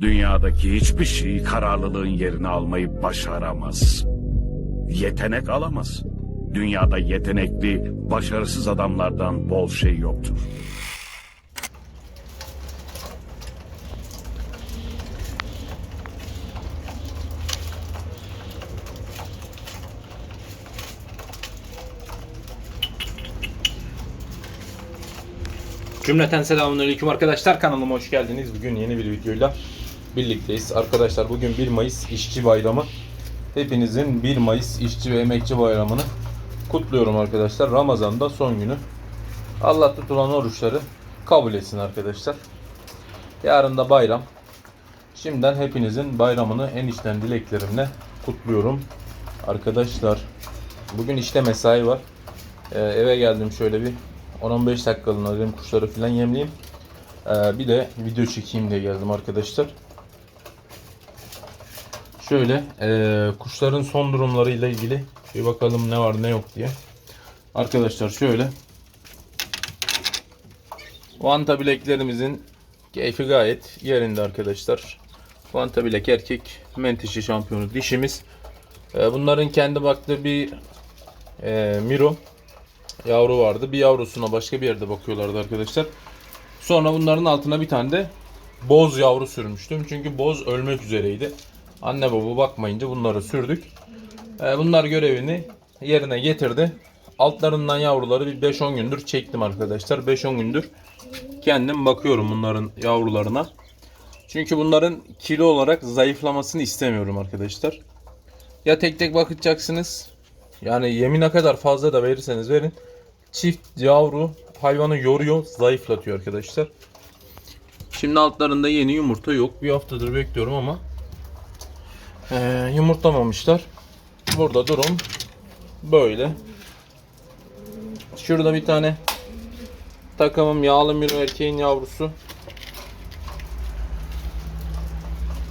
Dünyadaki hiçbir şey kararlılığın yerini almayı başaramaz. Yetenek alamaz. Dünyada yetenekli, başarısız adamlardan bol şey yoktur. Cümleten selamünaleyküm arkadaşlar kanalıma hoş geldiniz. Bugün yeni bir videoyla birlikteyiz. Arkadaşlar bugün 1 Mayıs İşçi Bayramı. Hepinizin 1 Mayıs İşçi ve Emekçi Bayramı'nı kutluyorum arkadaşlar. Ramazan'da son günü. Allah tutulan oruçları kabul etsin arkadaşlar. Yarın da bayram. Şimdiden hepinizin bayramını en içten dileklerimle kutluyorum. Arkadaşlar bugün işte mesai var. Ee, eve geldim şöyle bir 10-15 dakikalığına dedim kuşları falan yemleyeyim. Ee, bir de video çekeyim diye geldim arkadaşlar. Şöyle ee, kuşların son durumlarıyla ilgili bir bakalım ne var ne yok diye. Arkadaşlar şöyle Vanta bileklerimizin keyfi gayet yerinde arkadaşlar. Vanta bilek erkek menteşe şampiyonu dişimiz. Ee, bunların kendi baktığı bir ee, Miro yavru vardı. Bir yavrusuna başka bir yerde bakıyorlardı arkadaşlar. Sonra bunların altına bir tane de boz yavru sürmüştüm. Çünkü boz ölmek üzereydi. Anne baba bakmayınca bunları sürdük. Ee, bunlar görevini yerine getirdi. Altlarından yavruları bir 5-10 gündür çektim arkadaşlar. 5-10 gündür kendim bakıyorum bunların yavrularına. Çünkü bunların kilo olarak zayıflamasını istemiyorum arkadaşlar. Ya tek tek bakacaksınız. Yani yemin ne kadar fazla da verirseniz verin. Çift yavru hayvanı yoruyor, zayıflatıyor arkadaşlar. Şimdi altlarında yeni yumurta yok. Bir haftadır bekliyorum ama eee, yumurtlamamışlar. Burada durum böyle. Şurada bir tane takımım yağlı miro erkeğin yavrusu.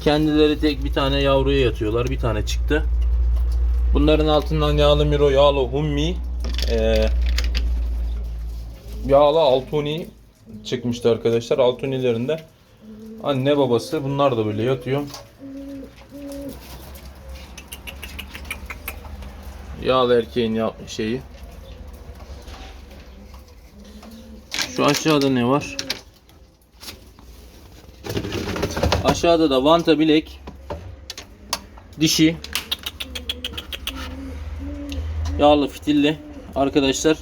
Kendileri tek bir tane yavruya yatıyorlar. Bir tane çıktı. Bunların altından yağlı miro, yağlı hummi, eee, yağlı altuni çıkmıştı arkadaşlar. Altunilerinde anne babası bunlar da böyle yatıyor. Yağlı erkeğin ya şeyi. Şu aşağıda ne var? Aşağıda da vanta bilek dişi yağlı fitilli arkadaşlar.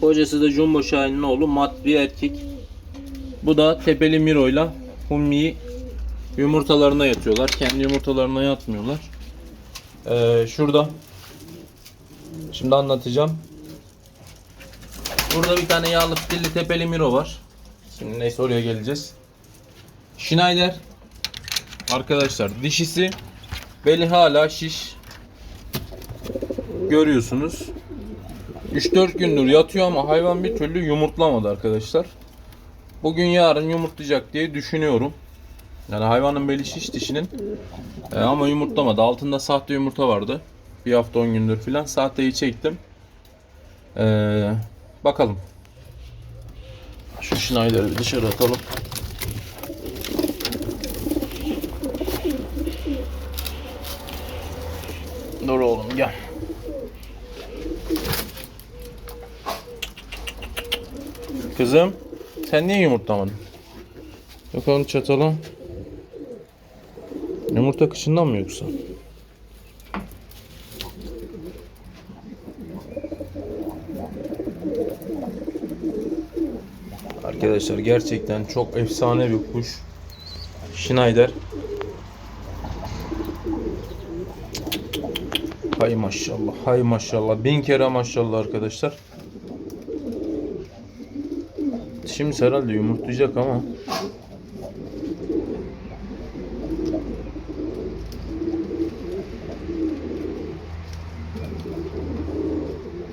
Hocası da Jumbo Şahin'in oğlu mat bir erkek. Bu da tepeli miroyla hummiyi yumurtalarına yatıyorlar. Kendi yumurtalarına yatmıyorlar. Ee, şurada şimdi anlatacağım. Burada bir tane yağlı fitilli tepeli miro var. Şimdi neyse oraya geleceğiz. Schneider arkadaşlar dişisi beli hala şiş görüyorsunuz. 3-4 gündür yatıyor ama hayvan bir türlü yumurtlamadı arkadaşlar. Bugün yarın yumurtlayacak diye düşünüyorum. Yani hayvanın beli şiş dişinin Ee, ama yumurtlamadı. Altında sahte yumurta vardı. Bir hafta 10 gündür filan. Sahteyi çektim. Ee, bakalım. Şu Schneider'ı bir dışarı atalım. Dur oğlum gel. Kızım sen niye yumurtlamadın? Bakalım çatala. Yumurta kışından mı yoksa? Arkadaşlar gerçekten çok efsane bir kuş. Schneider. Hay maşallah, hay maşallah. Bin kere maşallah arkadaşlar. Şimdi herhalde yumurtlayacak ama.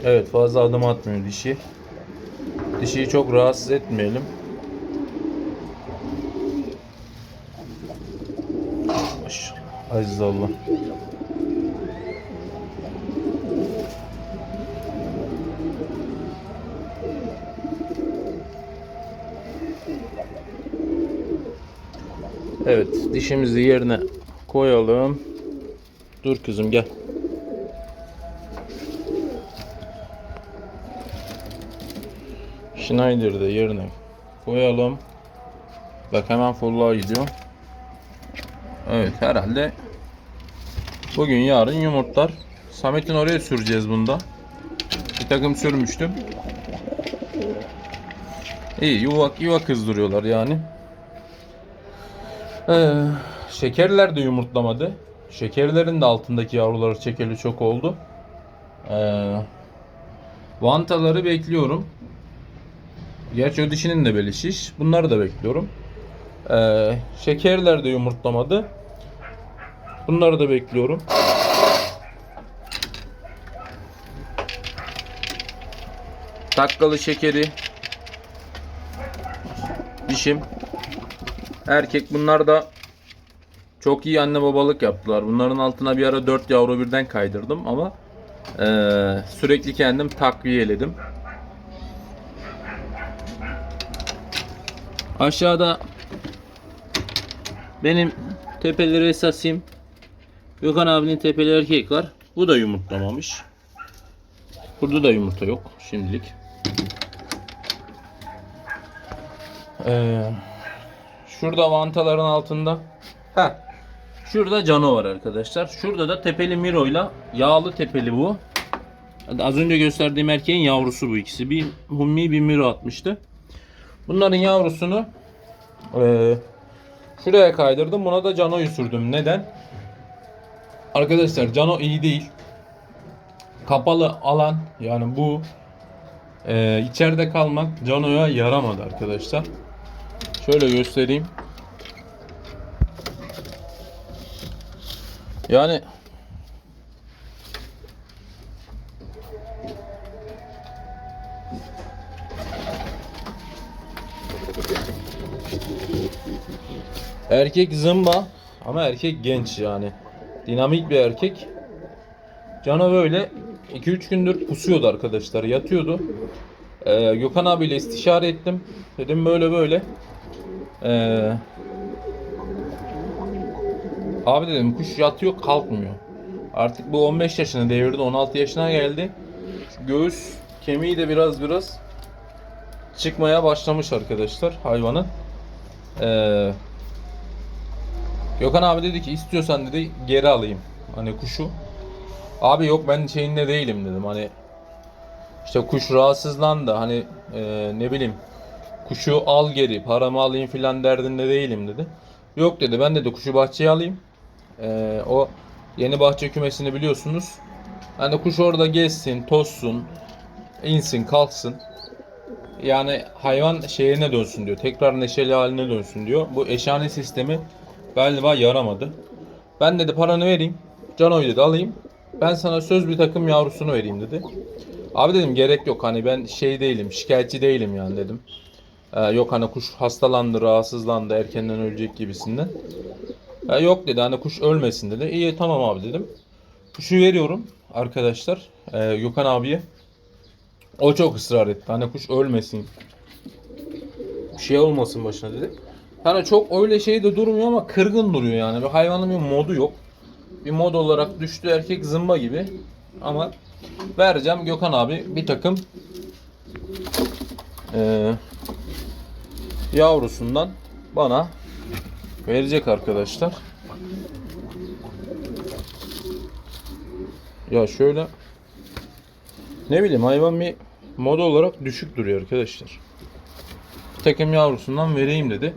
Evet fazla adım atmıyor dişi. Dişiyi çok rahatsız etmeyelim. Aziz Allah. Evet dişimizi yerine koyalım. Dur kızım gel. Schneider'ı da yerine koyalım. Bak hemen full'a gidiyor. Evet herhalde bugün yarın yumurtlar. Samet'in oraya süreceğiz bunda. Bir takım sürmüştüm. İyi yuva, yuva kızdırıyorlar yani. Ee, şekerler de yumurtlamadı. Şekerlerin de altındaki yavruları çekeli çok oldu. Ee, vantaları bekliyorum. Gerçi o dişinin de beli şiş. Bunları da bekliyorum. Ee, şekerler de yumurtlamadı. Bunları da bekliyorum. Takkalı şekeri. Dişim. Erkek bunlar da çok iyi anne babalık yaptılar. Bunların altına bir ara 4 yavru birden kaydırdım ama eee, sürekli kendim takviyeledim. Aşağıda benim tepeleri esasıyım. Gökhan abinin tepeleri erkek var. Bu da yumurtlamamış. Burada da yumurta yok şimdilik. Ee, şurada vantaların altında. Ha. Şurada cano var arkadaşlar. Şurada da tepeli Miro'yla yağlı tepeli bu. Az önce gösterdiğim erkeğin yavrusu bu ikisi. Bir Hummi bir Miro atmıştı. Bunların yavrusunu eee, şuraya kaydırdım. Buna da Cano'yu sürdüm. Neden? Arkadaşlar Cano iyi değil. Kapalı alan yani bu eee, içeride kalmak Cano'ya yaramadı arkadaşlar. Şöyle göstereyim. Yani Erkek zımba ama erkek genç yani. Dinamik bir erkek. Cana böyle 2-3 gündür pusuyordu arkadaşlar. Yatıyordu. Ee, Gökhan abiyle istişare ettim. Dedim böyle böyle. Ee, abi dedim kuş yatıyor kalkmıyor. Artık bu 15 yaşını devirdi 16 yaşına geldi. Göğüs kemiği de biraz biraz çıkmaya başlamış arkadaşlar hayvanın. Ee, Gökhan abi dedi ki istiyorsan dedi geri alayım. Hani kuşu. Abi yok ben şeyinde değilim dedim. Hani işte kuş rahatsızlandı. Hani e, ne bileyim kuşu al geri paramı alayım filan derdinde değilim dedi. Yok dedi ben dedi kuşu bahçeye alayım. E, o yeni bahçe kümesini biliyorsunuz. Hani kuş orada gezsin, tozsun, insin, kalksın. Yani hayvan şeyine dönsün diyor. Tekrar neşeli haline dönsün diyor. Bu eşhane sistemi galiba yaramadı. Ben dedi paranı vereyim. Cano'yu dedi alayım. Ben sana söz bir takım yavrusunu vereyim dedi. Abi dedim gerek yok hani ben şey değilim şikayetçi değilim yani dedim. Ee, yok hani kuş hastalandı rahatsızlandı erkenden ölecek gibisinden. Ee, yok dedi hani kuş ölmesin dedi. İyi tamam abi dedim. Kuşu veriyorum arkadaşlar ee, Gökhan abiye. O çok ısrar etti. Hani kuş ölmesin. Bir şey olmasın başına dedi. Hani çok öyle şey de durmuyor ama kırgın duruyor yani. Bir hayvanın bir modu yok. Bir mod olarak düştü erkek zımba gibi. Ama vereceğim Gökhan abi bir takım eee, yavrusundan bana verecek arkadaşlar. Ya şöyle ne bileyim hayvan bir mod olarak düşük duruyor arkadaşlar. Bir takım yavrusundan vereyim dedi.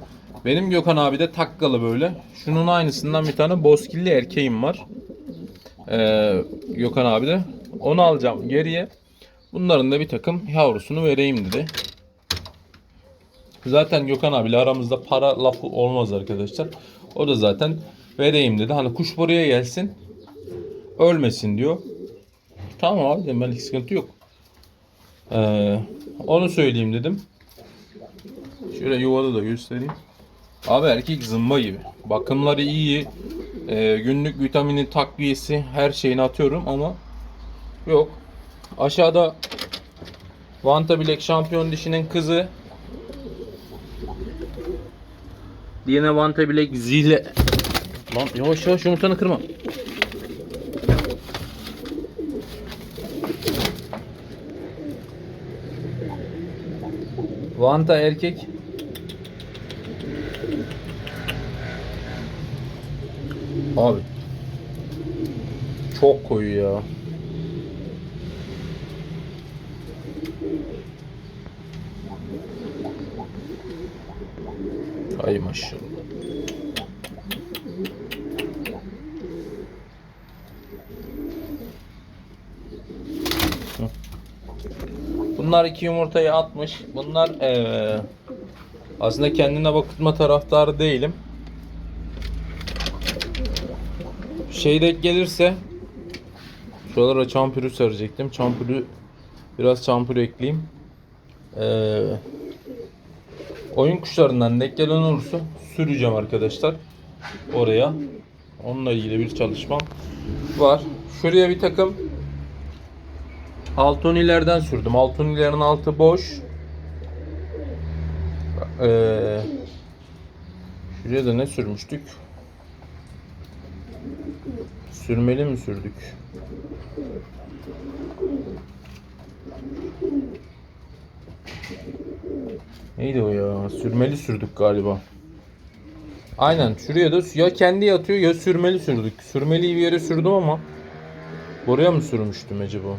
Benim Gökhan abi de takkalı böyle. Şunun aynısından bir tane bozkilli erkeğim var. Ee, Gökhan abi de. Onu alacağım geriye. Bunların da bir takım yavrusunu vereyim dedi. Zaten Gökhan abiyle aramızda para lafı olmaz arkadaşlar. O da zaten vereyim dedi. Hani kuş buraya gelsin. Ölmesin diyor. Tamam abi dedim benlik sıkıntı yok. Ee, onu söyleyeyim dedim. Şöyle yuvada da göstereyim. Abi erkek zımba gibi. Bakımları iyi. Ee, günlük vitamini takviyesi her şeyini atıyorum ama yok. Aşağıda Vanta Bilek şampiyon dişinin kızı. Yine Vanta Black zile. Lan yavaş yavaş yumurtanı kırma. Vanta erkek. Abi. Çok koyu ya. Ay maşallah. Bunlar iki yumurtayı atmış. Bunlar eee, aslında kendine bakıtma taraftarı değilim. Şey denk gelirse şuralara çampürü saracaktım. Çampürü biraz çampür ekleyeyim. Eee oyun kuşlarından denk gelen olursa süreceğim arkadaşlar oraya. Onunla ilgili bir çalışmam var. Şuraya bir takım Altunilerden sürdüm. Altunilerin altı boş. Ee, şuraya da ne sürmüştük? Sürmeli mi sürdük? Neydi o ya? Sürmeli sürdük galiba. Aynen şuraya da ya kendi yatıyor ya sürmeli sürdük. Sürmeliyi bir yere sürdüm ama buraya mı sürmüştüm acaba?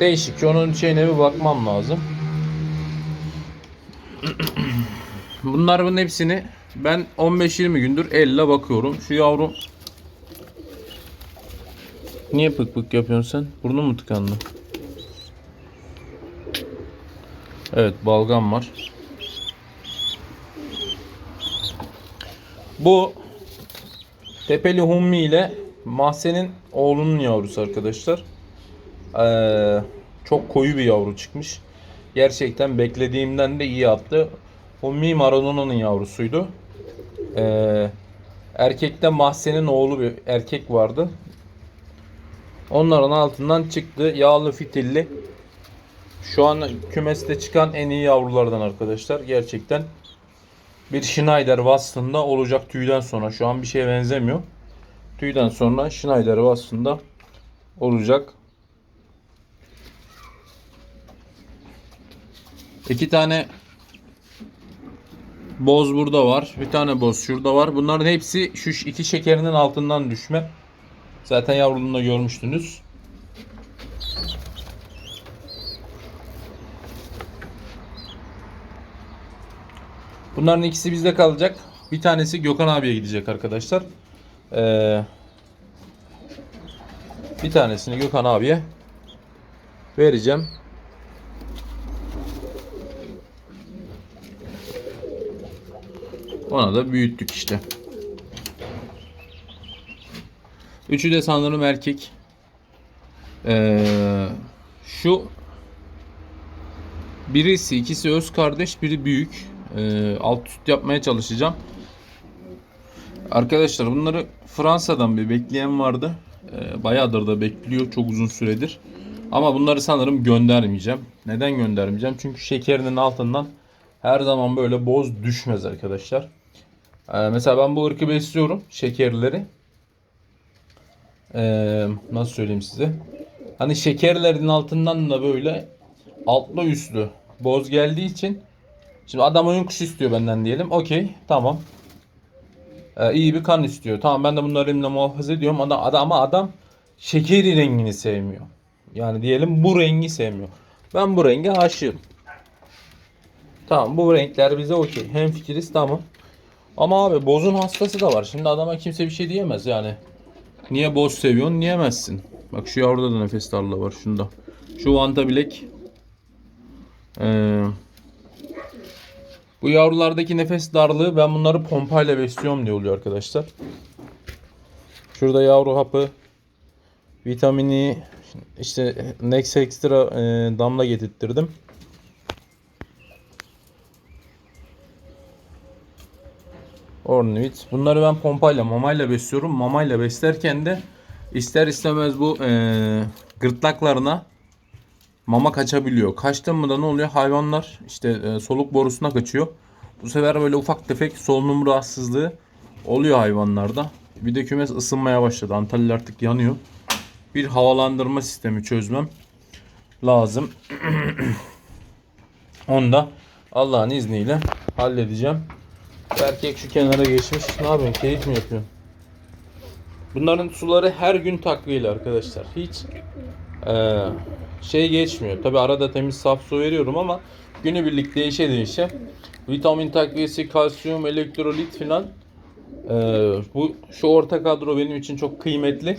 Değişik. Onun şeyine bir bakmam lazım. Bunların hepsini ben 15-20 gündür elle bakıyorum. Şu yavru Niye pık pık yapıyorsun sen? Burnun mu tıkandı? Evet balgam var. Bu Tepeli Hummi ile Mahsen'in oğlunun yavrusu arkadaşlar. Ee, çok koyu bir yavru çıkmış. Gerçekten beklediğimden de iyi attı. Hummi Maradona'nın yavrusuydu. Ee, erkekte Mahsen'in oğlu bir erkek vardı. Onların altından çıktı. Yağlı fitilli. Şu an kümeste çıkan en iyi yavrulardan arkadaşlar. Gerçekten bir Schneider vasfında olacak tüyden sonra. Şu an bir şeye benzemiyor. Tüyden sonra Schneider vasfında olacak. İki tane boz burada var. Bir tane boz şurada var. Bunların hepsi şu iki şekerinin altından düşme. Zaten yavruluğunda görmüştünüz. Bunların ikisi bizde kalacak. Bir tanesi Gökhan abiye gidecek arkadaşlar. Ee, bir tanesini Gökhan abiye vereceğim. Ona da büyüttük işte. Üçü de sanırım erkek. Ee, şu birisi ikisi öz kardeş biri büyük. Ee, alt üst yapmaya çalışacağım. Arkadaşlar bunları Fransa'dan bir bekleyen vardı. Ee, bayağıdır da bekliyor çok uzun süredir. Ama bunları sanırım göndermeyeceğim. Neden göndermeyeceğim? Çünkü şekerinin altından her zaman böyle boz düşmez arkadaşlar. Ee, mesela ben bu ırkı besliyorum. Şekerleri. Ee, nasıl söyleyeyim size? Hani şekerlerin altından da böyle altlı üstlü boz geldiği için şimdi adam oyun kuşu istiyor benden diyelim. Okey tamam. Ee, iyi bir kan istiyor. Tamam ben de bunları elimle muhafaza ediyorum. Adam, adam, ama adam şekeri rengini sevmiyor. Yani diyelim bu rengi sevmiyor. Ben bu renge aşığım. Tamam bu renkler bize okey. Hem fikiriz tamam. Ama abi bozun hastası da var. Şimdi adama kimse bir şey diyemez yani. Niye boz seviyorsun diyemezsin. Bak şu yavruda da nefes darlığı var şunda. Şu vanta bilek. Ee, bu yavrulardaki nefes darlığı ben bunları pompayla besliyorum diye oluyor arkadaşlar. Şurada yavru hapı, vitamini, işte Nex Extra e, damla getirttirdim. Ornivit. Bunları ben pompayla, mamayla besliyorum. Mamayla beslerken de ister istemez bu e, gırtlaklarına mama kaçabiliyor. Kaçtı mı da ne oluyor? Hayvanlar işte e, soluk borusuna kaçıyor. Bu sefer böyle ufak tefek solunum rahatsızlığı oluyor hayvanlarda. Bir de kümes ısınmaya başladı. Antalya artık yanıyor. Bir havalandırma sistemi çözmem lazım. Onu da Allah'ın izniyle halledeceğim. Erkek şu kenara geçmiş. Ne yapıyorsun? Keyif mi yapıyorsun? Bunların suları her gün takviyeli arkadaşlar. Hiç eee, şey geçmiyor. Tabi arada temiz saf su veriyorum ama günübirlik değişe değişe vitamin takviyesi, kalsiyum, elektrolit filan eee, bu şu orta kadro benim için çok kıymetli.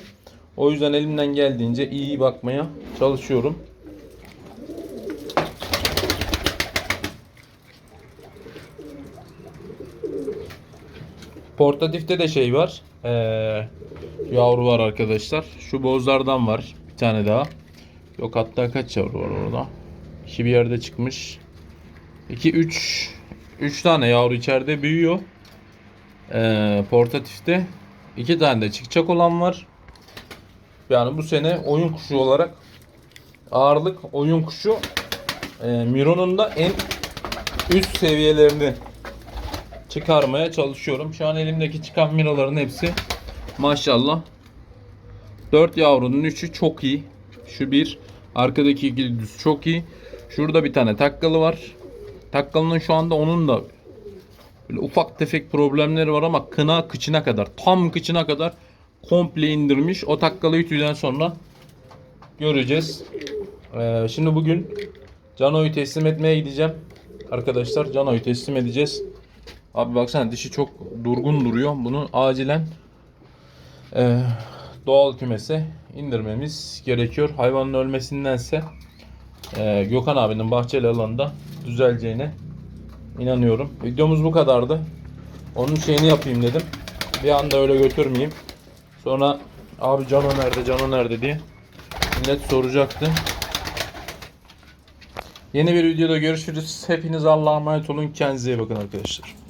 O yüzden elimden geldiğince iyi bakmaya çalışıyorum. Portatifte de şey var. Ee, yavru var arkadaşlar. Şu bozlardan var. Bir tane daha. Yok hatta kaç yavru var orada? İki bir yerde çıkmış. 2 3 3 tane yavru içeride büyüyor. Ee, portatifte iki tane de çıkacak olan var. Yani bu sene oyun kuşu olarak ağırlık oyun kuşu e, Miro'nun da en üst seviyelerini çıkarmaya çalışıyorum. Şu an elimdeki çıkan miroların hepsi maşallah. 4 yavrunun 3'ü çok iyi. Şu bir. Arkadaki ikili düz çok iyi. Şurada bir tane takkalı var. Takkalının şu anda onun da böyle ufak tefek problemleri var ama kına kıçına kadar tam kıçına kadar komple indirmiş. O takkalıyı tüyden sonra göreceğiz. Ee, şimdi bugün Cano'yu teslim etmeye gideceğim. Arkadaşlar Cano'yu teslim edeceğiz. Abi baksana dişi çok durgun duruyor. Bunu acilen e, doğal kümese indirmemiz gerekiyor. Hayvanın ölmesindense e, Gökhan abinin bahçeli alanda düzeleceğine inanıyorum. Videomuz bu kadardı. Onun şeyini yapayım dedim. Bir anda öyle götürmeyeyim. Sonra abi Cano nerede Cano nerede diye millet soracaktı. Yeni bir videoda görüşürüz. Hepiniz Allah'a emanet olun. Kendinize iyi bakın arkadaşlar.